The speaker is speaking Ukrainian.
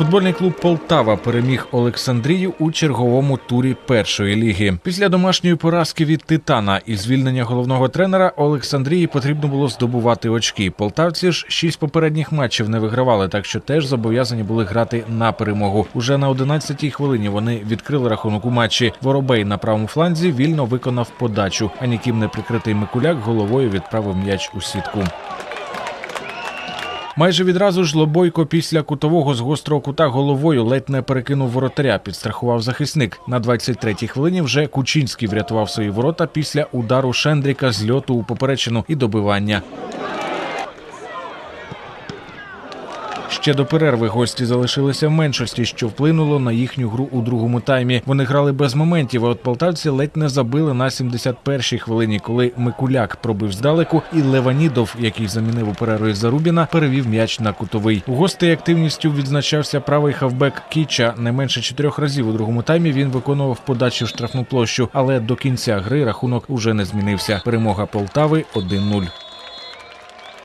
Футбольний клуб Полтава переміг Олександрію у черговому турі першої ліги. Після домашньої поразки від Титана і звільнення головного тренера Олександрії потрібно було здобувати очки. Полтавці ж шість попередніх матчів не вигравали, так що теж зобов'язані були грати на перемогу. Уже на 11-й хвилині вони відкрили рахунок у матчі. Воробей на правому фланзі вільно виконав подачу. А ніким не прикритий Микуляк головою відправив м'яч у сітку. Майже відразу ж Лобойко після кутового з гострого кута головою ледь не перекинув воротаря, підстрахував захисник. На 23-й хвилині вже Кучинський врятував свої ворота після удару Шендріка з льоту у поперечину і добивання. Ще до перерви гості залишилися в меншості, що вплинуло на їхню гру у другому таймі. Вони грали без моментів. а От полтавці ледь не забили на 71-й хвилині, коли Микуляк пробив здалеку, і Леванідов, який замінив у перерві Зарубіна, перевів м'яч на кутовий. У гостей активністю відзначався правий хавбек Кіча. Не менше чотирьох разів у другому таймі він виконував подачі в штрафну площу, але до кінця гри рахунок уже не змінився. Перемога Полтави 1-0.